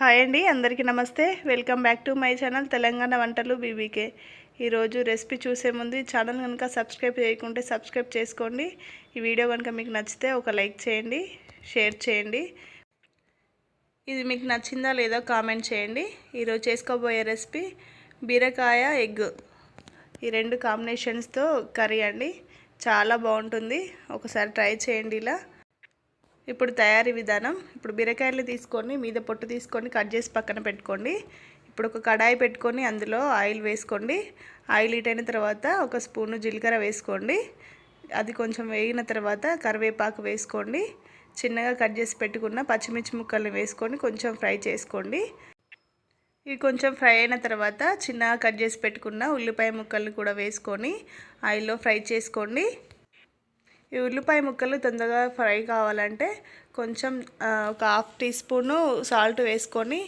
Hi అండి అందరికీ నమస్తే. Welcome back to my channel Telangana వంటలు బీబీకే. ఈరోజు రెసిపీ చూసే ముందు ఈ ఛానల్ కనుక సబ్స్క్రైబ్ చేయకుంటే సబ్స్క్రైబ్ చేసుకోండి. ఈ వీడియో కనుక మీకు నచ్చితే ఒక లైక్ చేయండి షేర్ చేయండి. ఇది మీకు నచ్చిందా లేదో కామెంట్ చేయండి. ఈరోజు చేసుకోబోయే రెసిపీ బీరకాయ ఎగ్. ఈ రెండు కాంబినేషన్స్తో కర్రీ అండి. చాలా బాగుంటుంది. ఒకసారి ట్రై చేయండి ఇలా. ఇప్పుడు తయారీ విధానం ఇప్పుడు బీరకాయలు తీసుకొని మీద పొట్టు తీసుకొని కట్ చేసి పక్కన పెట్టుకోండి. ఇప్పుడు ఒక కడాయి పెట్టుకొని అందులో ఆయిల్ వేసుకోండి. ఆయిల్ హీట్ అయిన తర్వాత ఒక స్పూను జీలకర్ర వేసుకోండి. అది కొంచెం వేగిన తర్వాత కరివేపాకు వేసుకోండి. చిన్నగా కట్ చేసి పెట్టుకున్న పచ్చిమిర్చి ముక్కల్ని వేసుకొని కొంచెం ఫ్రై చేసుకోండి. ఇవి కొంచెం ఫ్రై అయిన తర్వాత చిన్నగా కట్ చేసి పెట్టుకున్న ఉల్లిపాయ ముక్కల్ని కూడా వేసుకొని ఆయిల్లో ఫ్రై చేసుకోండి. ఈ ఉల్లిపాయ ముక్కలు తొందరగా ఫ్రై కావాలంటే కొంచెం ఒక హాఫ్ టీ స్పూను సాల్ట్ వేసుకొని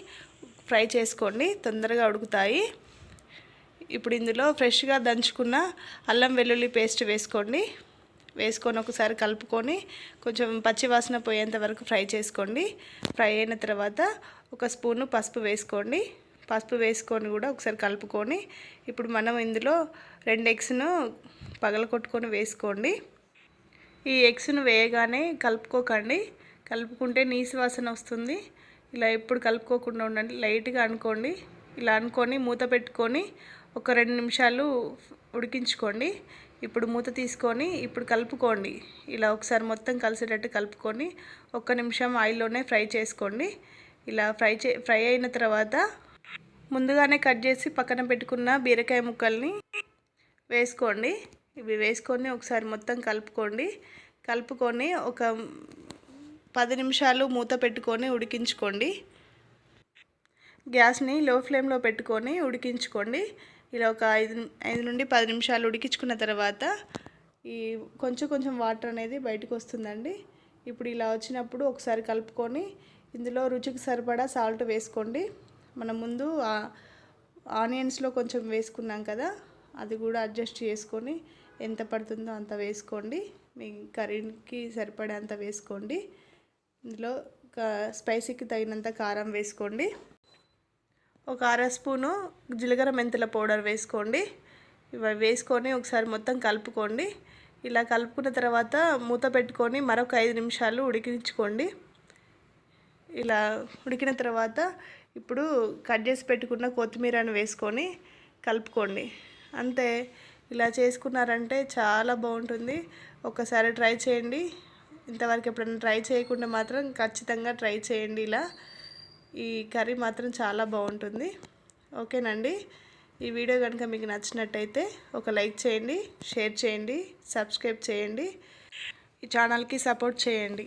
ఫ్రై చేసుకోండి. తొందరగా ఉడుకుతాయి. ఇప్పుడు ఇందులో ఫ్రెష్గా దంచుకున్న అల్లం వెల్లుల్లి పేస్ట్ వేసుకోండి. వేసుకొని ఒకసారి కలుపుకొని కొంచెం పచ్చివాసన పోయేంత వరకు ఫ్రై చేసుకోండి. ఫ్రై అయిన తర్వాత ఒక స్పూను పసుపు వేసుకోండి. పసుపు వేసుకొని కూడా ఒకసారి కలుపుకొని ఇప్పుడు మనం ఇందులో రెండు ఎగ్స్ను పగలకొట్టుకొని వేసుకోండి. ఈ ఎగ్స్ను వేయగానే కలుపుకోకండి. కలుపుకుంటే నీసు వాసన వస్తుంది. ఇలా ఎప్పుడు కలుపుకోకుండా ఉండండి. లైట్గా అనుకోండి. ఇలా అనుకొని మూత పెట్టుకొని ఒక రెండు నిమిషాలు ఉడికించుకోండి. ఇప్పుడు మూత తీసుకొని ఇప్పుడు కలుపుకోండి. ఇలా ఒకసారి మొత్తం కలిసేటట్టు కలుపుకొని ఒక్క నిమిషం ఆయిల్లోనే ఫ్రై చేసుకోండి. ఇలా ఫ్రై చే ఫ్రై అయిన తర్వాత ముందుగానే కట్ చేసి పక్కన పెట్టుకున్న బీరకాయ ముక్కల్ని వేసుకోండి. ఇవి వేసుకొని ఒకసారి మొత్తం కలుపుకోండి. కలుపుకొని ఒక పది నిమిషాలు మూత పెట్టుకొని ఉడికించుకోండి. గ్యాస్ని లో ఫ్లేమ్లో పెట్టుకొని ఉడికించుకోండి. ఇలా ఒక ఐదు ఐదు నుండి పది నిమిషాలు ఉడికించుకున్న తర్వాత ఈ కొంచెం కొంచెం వాటర్ అనేది బయటకు వస్తుందండి. ఇప్పుడు ఇలా వచ్చినప్పుడు ఒకసారి కలుపుకొని ఇందులో రుచికి సరిపడా సాల్ట్ వేసుకోండి. మనం ముందు ఆనియన్స్లో కొంచెం వేసుకున్నాం కదా అది కూడా అడ్జస్ట్ చేసుకొని ఎంత పడుతుందో అంత వేసుకోండి. మీ కర్రీకి సరిపడేంత వేసుకోండి. ఇందులో స్పైసీకి తగినంత కారం వేసుకోండి. ఒక అర స్పూను జీలకర్ర మెంతుల పౌడర్ వేసుకోండి. ఇవి వేసుకొని ఒకసారి మొత్తం కలుపుకోండి. ఇలా కలుపుకున్న తర్వాత మూత పెట్టుకొని మరొక ఐదు నిమిషాలు ఉడికించుకోండి. ఇలా ఉడికిన తర్వాత ఇప్పుడు కట్ చేసి పెట్టుకున్న కొత్తిమీరను వేసుకొని కలుపుకోండి. అంతే ఇలా చేసుకున్నారంటే చాలా బాగుంటుంది. ఒకసారి ట్రై చేయండి. ఇంతవరకు ఎప్పుడైనా ట్రై చేయకుండా మాత్రం ఖచ్చితంగా ట్రై చేయండి ఇలా. ఈ కర్రీ మాత్రం చాలా బాగుంటుంది. ఓకేనండి? ఈ వీడియో కనుక మీకు నచ్చినట్టయితే ఒక లైక్ చేయండి షేర్ చేయండి సబ్స్క్రైబ్ చేయండి. ఈ ఛానల్కి సపోర్ట్ చేయండి.